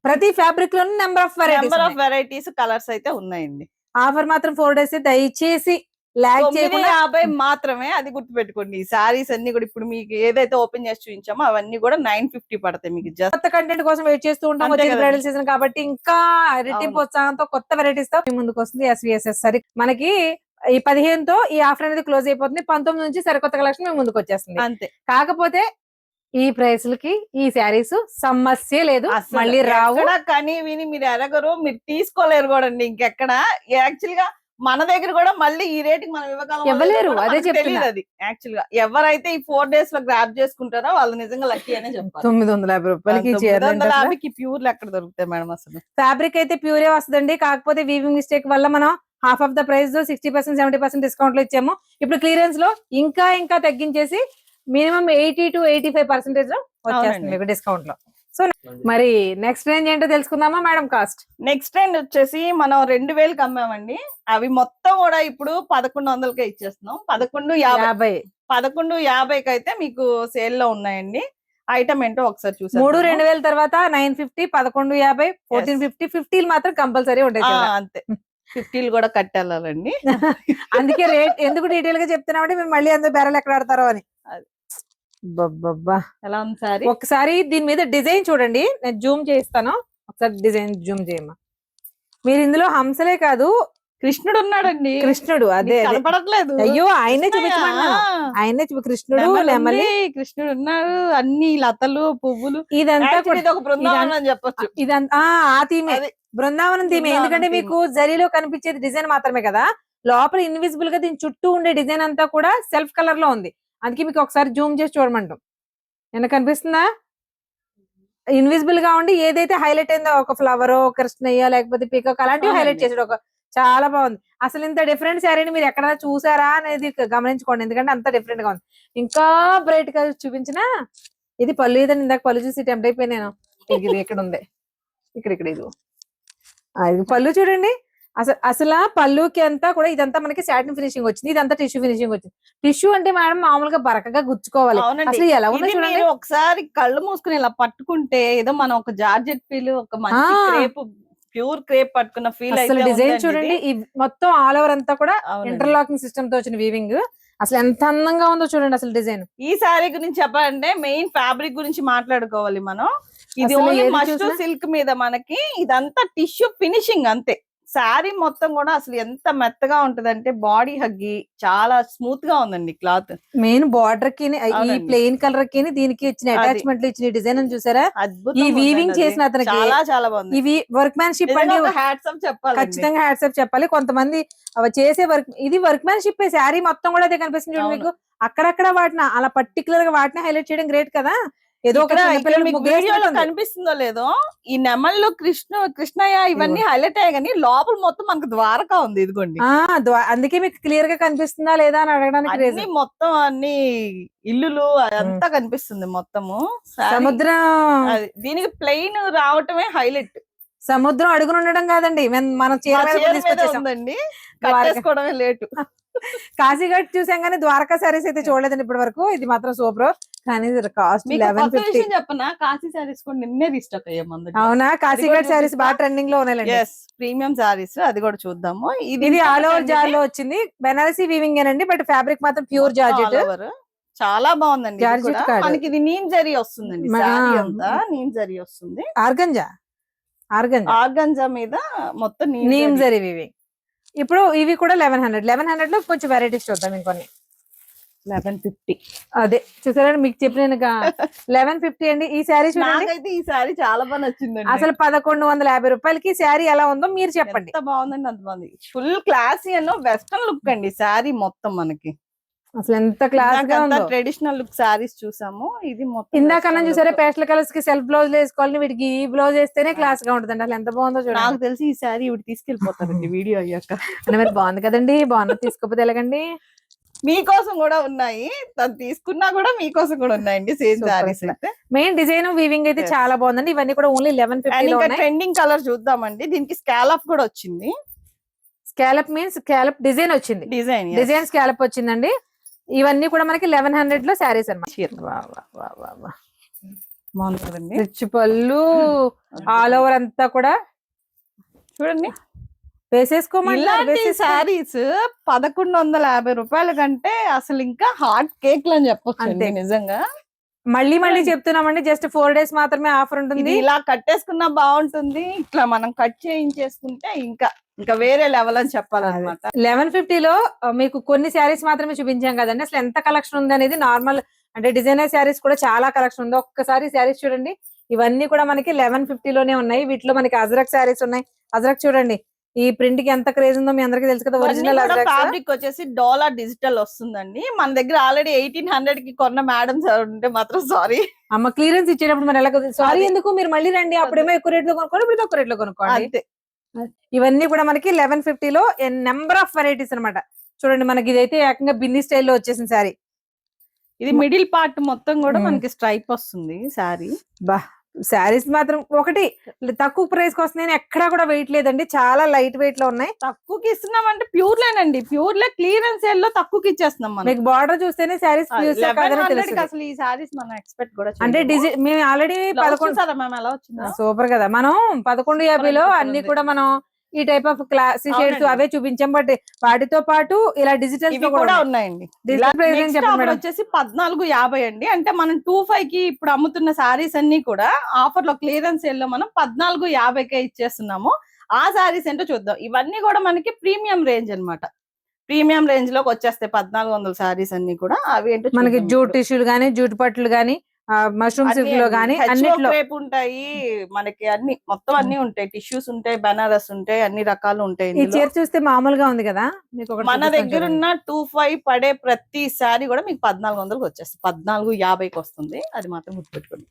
ప్రతి ఫ్యాబ్రిక్లో number of number of varieties colours అయితే ఉన్నాయండి. ఆఫర్ మాత్రం ఫోర్ డేస్ దయచేసి లాగ్ చేయకుండా యాభై మాత్రమే అది గుర్తుపెట్టుకోండి. ఈ సారీస్ అన్ని కూడా ఇప్పుడు మీకు ఏదైతే ఓపెన్ చేసి చూపించామో అవన్నీ కూడా నైన్ ఫిఫ్టీ పడతాయి మీకు కొత్త కంటెంట్ కోసం వెయిట్ చేస్తూ ఉంటాం. బ్రైడల్ సీజన్ కాబట్టి ఇంకా రెట్టింపు అవును. ఉత్సాహంతో కొత్త వెరైటీస్తో ముందుకు వస్తుంది ఎస్విఎస్ఎస్ సరి. మనకి ఈ పదిహేనుతో ఈ ఆఫర్ అనేది క్లోజ్ అయిపోతుంది. పంతొమ్మిది నుంచి సరికొత్త కలెక్షన్ మీ ముందుకు వచ్చేస్తుంది. అంతే. కాకపోతే ఈ ప్రైస్లకి ఈ శారీస్ సమస్య లేదు. మళ్ళీ రావు. కానీ విని మీరు ఎరగరు మీరు తీసుకోలేరు కూడా అండి ఇంకెక్కడ? యాక్చువల్గా మన దగ్గర కూడా మళ్ళీ ఈ రేటుకి మనం ఇవ్వగలం ఇవ్వలేరు, అదే. తెలియదు అది. యాక్చువల్గా ఎవరైతే ఈ ఫోర్ డేస్లో గ్రాప్ చేసుకుంటారో వాళ్ళు నిజంగా లక్కీ అనే చెప్పాలి. తొమ్మిది వందల యాభై రూపాయలకి తొమ్మిది వందల యాభైకి ప్యూర్లు ఎక్కడ దొరుకుతాయి మేడం అసలు. ఫ్యాబ్రిక్ అయితే ప్యూరే వస్తుందండి. కాకపోతే వీవింగ్ మిస్టేక్ వల్ల మనం half of the price sixty percent seventy percent డిస్కౌంట్లో ఇచ్చాము. ఇప్పుడు క్లియరెన్స్లో ఇంకా ఇంకా తగ్గించేసి minimum eighty to eighty five పర్సెంటేజ్లో వచ్చేస్తుంది. మీకు డిస్కౌంట్లో. సో మరి నెక్స్ట్ రేంజ్ ఏంటో తెలుసుకుందామా మేడం కాస్ట్ నెక్స్ట్ టైం వచ్చేసి మనం రెండు వేలకు అమ్మామండి. అవి మొత్తం కూడా ఇప్పుడు పదకొండు వందలకే ఇచ్చేస్తున్నాం. పదకొండు యాభై యాభై. పదకొండు యాభైకి అయితే మీకు సేల్లో ఉన్నాయండి. ఐటమ్ ఏంటో ఒకసారి చూసారు మూడు రెండు వేల తర్వాత నైన్ ఫిఫ్టీ పదకొండు యాభై ఫోర్టీన్ ఫిఫ్టీ ఫిఫ్టీలు మాత్రం కంపల్సరీ ఉంటాయి చూడాలి. అంతే. ఫిఫ్టీలు కూడా కట్టెళ్ళాలండి అందుకే రేట్ ఎందుకు డీటెయిల్గా చెప్తున్నామంటే మీరు మళ్ళీ అందరూ బెరలు ఎక్కడ ఆడతారో అని. అది. ఎలా ఉంది సారీ? ఒకసారి దీని మీద డిజైన్ చూడండి. నేను జూమ్ చేస్తాను ఒకసారి డిజైన్ జూమ్ చేయమ్మా. మీరు ఇందులో హంసలే కాదు కృష్ణుడు ఉన్నాడండి. కృష్ణుడు అదే. కనపడట్లేదు. అయ్యో ఆయనే చూపించమన్నా. ఆయనే చూపి కృష్ణుడు నెమలి కృష్ణుడు ఉన్నారు. అన్ని లతలు పువ్వులు. ఇదంతా చెప్పొచ్చు. ఇదంతా ఆ, థీమే. బృందావనం థీమే. ఎందుకంటే. మీకు జరీలో కనిపించేది డిజైన్ మాత్రమే కదా. లోపల ఇన్విజిబుల్గా దీని చుట్టూ ఉండే డిజైన్ అంతా కూడా సెల్ఫ్ కలర్లో ఉంది. అందుకే మీకు ఒకసారి జూమ్ చేసి చూడమంటాం. ఏమైనా కనిపిస్తుందా ఇన్విజిబుల్గా ఉండి ఏదైతే హైలైట్ అయిందో ఒక ఫ్లవర్ కృష్ణయ్య లేకపోతే పీకాక్ అలాంటివి హైలైట్. చేసాడు ఒక చాలా బాగుంది. అసలు ఇంత డిఫరెంట్ శారీని మీరు ఎక్కడ చూసారా అనేది గమనించుకోండి. ఎందుకంటే అంత డిఫరెంట్గా ఉంది. ఇంకా బ్రైట్గా చూపించిన ఇది పళ్ళు ఇదని ఇందాక పళ్ళు చూసి టెంప్ట్ అయిపోయి నేను. ఇది ఇక్కడ ఉంది ఇక్కడ ఇక్కడ ఇది పళ్ళు చూడండి. అసలు అసలు పళ్ళుకి అంతా కూడా ఇదంతా మనకి సాటిన్ ఫినిషింగ్ వచ్చింది ఇదంతా టిష్యూ ఫినిషింగ్ వచ్చింది. టిష్యూ అంటే మేడం మామూలుగా బరకగా గుచ్చుకోవాలి. అసలు ఎలా ఉందో చూడండి. ఒకసారి కళ్ళు మూసుకుని ఇలా పట్టుకుంటే ఏదో మనం ఒక జార్జెట్ ఫీల్ ఒక. క్రేప్ ప్యూర్ క్రేప్ పట్టుకున్న ఫీల్ అసలు డిజైన్ చూడండి మొత్తం ఆల్ ఓవర్ అంతా కూడా. ఇంటర్లాకింగ్ సిస్టమ్తో వచ్చిన వీవింగ్ అసలు ఎంత అందంగా ఉందో చూడండి అసలు డిజైన్. ఈ శారీ గురించి చెప్పాలంటే మెయిన్ ఫ్యాబ్రిక్ గురించి మాట్లాడుకోవాలి మనం. ఇది ఓన్లీ మస్టూ సిల్క్ మీద మనకి ఇదంతా టిష్యూ ఫినిషింగ్ అంతే. శారీ మొత్తం కూడా అసలు ఎంత మెత్తగా ఉంటదంటే బాడీ హగ్గి చాలా స్మూత్గా ఉందండి క్లాత్. మెయిన్ బార్డర్కి ఈ. ప్లెయిన్ కలర్కి దీనికి ఇచ్చిన. అటాచ్మెంట్ ఇచ్చిన డిజైన్ అని చూసారా? అద్భుతం ఈ weaving చేసిన అతనికి చాలా చాలా బాగుంది. ఇవి వర్క్ మ్యాన్షిప్ అండి. హ్యాట్సప్ చెప్పాలి ఖచ్చితంగా హ్యాట్సాప్ చెప్పాలి. కొంతమంది అవి చేసే వర్క్ ఇది వర్క్ మ్యాన్షిప్ శారీ మొత్తం కూడా అదే కనిపిస్తుంది చూడండి. మీకు. అక్కడక్కడ వాటిన అలా పర్టికులర్గా వాటిని హైలైట్ చేయడం గ్రేట్ కదా. ఏదో ఒక వీడియోలో. కనిపిస్తుందో లేదో ఈ నెమళ్ళు కృష్ణ కృష్ణయ్య ఇవన్నీ హైలైట్ అయ్యాయి కానీ లోపల మొత్తం మనకు ద్వారకా ఉంది ఇదిగోండి. అందుకే మీకు క్లియర్గా కనిపిస్తుందా లేదా అని అడగడానికి మొత్తం అన్ని ఇల్లులు అదంతా కనిపిస్తుంది మొత్తము. సముద్రం దీనికి ప్లెయిన్ రావటమే హైలైట్ సముద్రం అడుగున ఉండడం కాదండి. మన- మనం చీర మీద కూడా తీసుకొచ్చేసాం. ఉందండి. ద్వారక. కట్టేసుకోవడమే లేటు. కాశీఘాట్ చూసాం కానీ ద్వారకా సారీస్ అయితే చూడలేదండి ఇప్పటి వరకు ఇది మాత్రం సూపర్ కానీ కాస్ట్ లెవెన్ ఫిఫ్టీ చెప్పనా? కాశీ సారీస్ కూడా నిన్నే రీస్టాక్ అయ్యాం అందులో అవునా? కాశీఘాట్ కూడా సారీస్ బాగా. ట్రెండింగ్లో ఉన్నాయండి ఎస్ ప్రీమియం సారీస్ అది కూడా చూద్దాము. ఇది ఆల్ ఓవర్ జార్లో వచ్చింది. బెనారసీ వీవింగ్ ఏనండి బట్ ఫ్యాబ్రిక్ మాత్రం ప్యూర్ జార్జెట్ over. చాలా బాగుందండి. మనకి ఇది నీమ్ జరీ వస్తుందండి మన- అంతా నీమ్ జరీ వస్తుంది. ఆర్గంజా? ఆర్గంజా. ఆర్గంజా మీద మొత్తం నీమ్ జరీ. వీవింగ్ ఇప్పుడు ఇవి కూడా లెవెన్ హండ్రెడ్ లెవెన్ హండ్రెడ్లో కొంచెం వెరైటీస్ చూద్దాం ఇంకొన్ని. Eleven fifty. అదే చూసారా మీకు చెప్పిన లెవెన్ ఫిఫ్టీ అండి. ఈ శారీ చూడండి. ఈ శారీ చాలా బాగా నచ్చిందండి. అసలు పదకొండు వందల యాభై రూపాయలకి శారీ ఎలా ఉందో మీరు చెప్పండి. బాగుందండి అంత బాగుంది. ఫుల్ క్లాసీ అన్న వెస్టర్న్ లుక్ అండి శారీ మొత్తం మనకి. అసలు ఎంత క్లాస్గా ఉందో. ట్రెడిషనల్ లుక్ శారీస్ చూసాము. ఇది మొత్తం ఇందాకన్నా చూసారా. పేస్టల్ కలర్స్కి సెల్ఫ్ బ్లౌజ్ వేసుకోవాలి వీటికి ఈ బ్లౌజ్ వేస్తేనే క్లాస్గా ఉంటుందండి. అసలు ఎంత బాగుందో నాకు చూడండి తెలిసి ఈ శారీ ఇవి తీసుకెళ్ళిపోతారండి వీడియో అయ్యాక. అంటే మరి బాగుంది కదండి. బాగుంది తీసుకోపోతే ఎలాగండి? మీకోసం కూడా ఉన్నాయి. తను తీసుకున్నా కూడా మీకోసం కూడా ఉన్నాయండి. సేమ్ శారీస్. అయితే. మెయిన్ డిజైన్ వీవింగ్ అయితే. చాలా బాగుందండి. ఇవన్నీ కూడా ఓన్లీ లెవెన్ ఫిఫ్టీ ఇంకా ట్రెండింగ్ కలర్ చూద్దామండి. దీనికి స్కాలప్ కూడా వచ్చింది. స్కాలప్ మీన్స్ స్కాలప్ డిజైన్ వచ్చింది. డిజైన్ డిజైన్ స్కాలప్ వచ్చిందండి. ఇవన్నీ కూడా మనకి లెవెన్ హండ్రెడ్లో శారీస్ అనమాట రిచ్ పళ్ళు ఆల్ ఓవర్ అంతా కూడా. చూడండి. వేసేసుకోమండి ఇలాంటి శారీస్ పదకొండు వందల యాభై రూపాయల కంటే అసలు ఇంకా హాట్ కేక్లు అని చెప్పొచ్చు అంతే. నిజంగా. మళ్ళీ మళ్ళీ చెప్తున్నామండి జస్ట్ ఫోర్ డేస్ మాత్రమే ఆఫర్ ఉంటుంది. ఇలా కట్టేసుకున్నా బాగుంటుంది ఇట్లా మనం కట్ చేయించేసుకుంటే ఇంకా ఇంకా వేరే లెవెల్ అని చెప్పాలన్నమాట. లెవెన్ ఫిఫ్టీలో మీకు కొన్ని శారీస్ మాత్రమే చూపించాం కదండి అసలు ఎంత కలెక్షన్ ఉంది అనేది నార్మల్ అంటే డిజైనర్ శారీస్ కూడా చాలా కలెక్షన్ ఉంది. ఒక్కసారి శారీస్ చూడండి ఇవన్నీ కూడా మనకి లెవెన్లోనే ఉన్నాయి వీటిలో మనకి అజరక్ శారీస్ ఉన్నాయి. అజరక్ చూడండి ఈ ప్రింట్కి ఎంత క్రేజ్ ఉందో మీ అందరికీ తెలుసు కదా ఒరిజినల్ ఫ్యాబ్రిక్ వచ్చేసి డోలా డిజిటల్ వస్తుందండి. మన దగ్గర ఆల్రెడీ ఎయిటీన్ హండ్రెడ్కి కొన్న మేడం ఉంటే మాత్రం సారీ అమ్మ క్లియరెన్స్ ఇచ్చేటప్పుడు మరి ఎలా సారీ ఎందుకు? మీరు మళ్ళీ రండి. అప్పుడేమో ఎక్కువ రేట్లో కొనుక్కోండి ఇప్పుడు తక్కువ రేట్లో కొనుక్కోండి. ఇవన్నీ కూడా మనకి లెవెన్లో నెంబర్ ఆఫ్ వెరైటీస్ అన్నమాట. చూడండి మనకి ఇదైతే ఏకంగా బిన్ని స్టైల్లో వచ్చేసిన శారీ. ఇది మిడిల్ పార్ట్ మొత్తం కూడా. మనకి స్ట్రైప్ వస్తుంది శారీ. బా. శారీస్ మాత్రం ఒకటి తక్కువ ప్రైస్కి వస్తున్నాయని ఎక్కడా కూడా వెయిట్ లేదండి. చాలా లైట్ వెయిట్లో ఉన్నాయి. తక్కువకి ఇస్తున్నాం అంటే ప్యూర్ లేనండి ప్యూర్ లే క్లియరెన్స్ సేల్లో తక్కువకి ఇచ్చేస్తున్నాం మనం. మీకు బార్డర్ చూస్తేనే శారీస్ కాదని 1100 కి తెలుస్తుంది. అసలు ఈ సారీస్ మనం ఎక్స్పెక్ట్ కూడా అంటే డిజైన్ మేము ఆల్రెడీ పదకొండు సూపర్ కదా. మనం పదకొండు యాభైలో అన్ని. కూడా మనం ఈ టైప్ ఆఫ్ క్లాస్ షేడ్స్ అవునండి. అవే చూపించాం బట్ వాటితో పాటు ఇలా డిజిటల్ కూడా ఉన్నాయండి. వచ్చేసి పద్నాలుగు యాభై అండి. అంటే మనం టూ ఫైవ్కి ఇప్పుడు అమ్ముతున్న సారీస్ అన్ని కూడా ఆఫర్లో క్లియరెన్స్ సేల్లో మనం పద్నాలుగు యాభైకే ఇచ్చేస్తున్నాము. ఆ సారీస్ ఏంటో చూద్దాం. ఇవన్నీ కూడా మనకి ప్రీమియం రేంజ్ అన్నమాట. ప్రీమియం రేంజ్లోకి వచ్చేస్తాయి పద్నాలుగు వందల సారీస్ అన్ని కూడా. అవి ఏంటో మనకి జూట్. టిష్యూలు గానీ జూట్ పట్లు గానీ మష్రూమ్ సిల్క్లో గానీ అన్నిట్లో ఉంటాయి మనకి అన్ని మొత్తం అన్ని ఉంటాయి. టిష్యూస్ ఉంటాయి బనారస్ ఉంటాయి అన్ని రకాలు ఉంటాయి ఈ. చీర చూస్తే మామూలుగా ఉంది కదా? మన దగ్గర. ఉన్న టూ ఫైవ్ పడే ప్రతి సారీ కూడా మీకు పద్నాలుగు వందలకు వచ్చేస్తుంది పద్నాలుగు యాభైకి వస్తుంది. అది మాత్రం గుర్తుపెట్టుకోండి.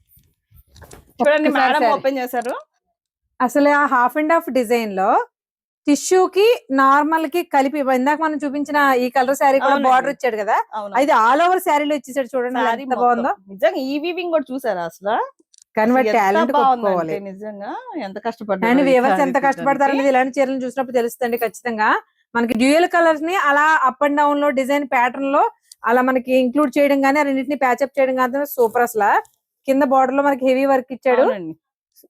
చూడండి మేడం. ఓపెన్ చేశారు. అసలు ఆ హాఫ్ అండ్ హాఫ్ డిజైన్లో టిష్యూ కి నార్మల్కి కలిపి ఇందాక మనం చూపించిన ఈ కలర్ శారీ కూడా. బార్డర్ ఇచ్చాడు కదా? అది ఆల్ ఓవర్ శారీలో ఇచ్చేసాడు చూడండి ఎంత బాగుందో. నిజంగా ఈ వీవింగ్ కూడా చూసారా అసలు? కానీ వాటి ఎంత టాలెంట్ బాగుందంటే కొట్టుకోవాలి నిజంగా ఎంత అండ్ ఎంత కష్టపడతారు. అనేది ఇలాంటి చీరలు చూసినప్పుడు తెలుస్తుంది ఖచ్చితంగా. మనకి డ్యూయల్ కలర్స్ని అలా అప్ అండ్ డౌన్లో డిజైన్ ప్యాటర్న్లో అలా మనకి ఇంక్లూడ్ చేయడం కానీ రెండింటిని ప్యాచప్ చేయడం కానీ సూపర్ అసలు. కింద బార్డర్లో మనకి హెవీ వర్క్ ఇచ్చాడు.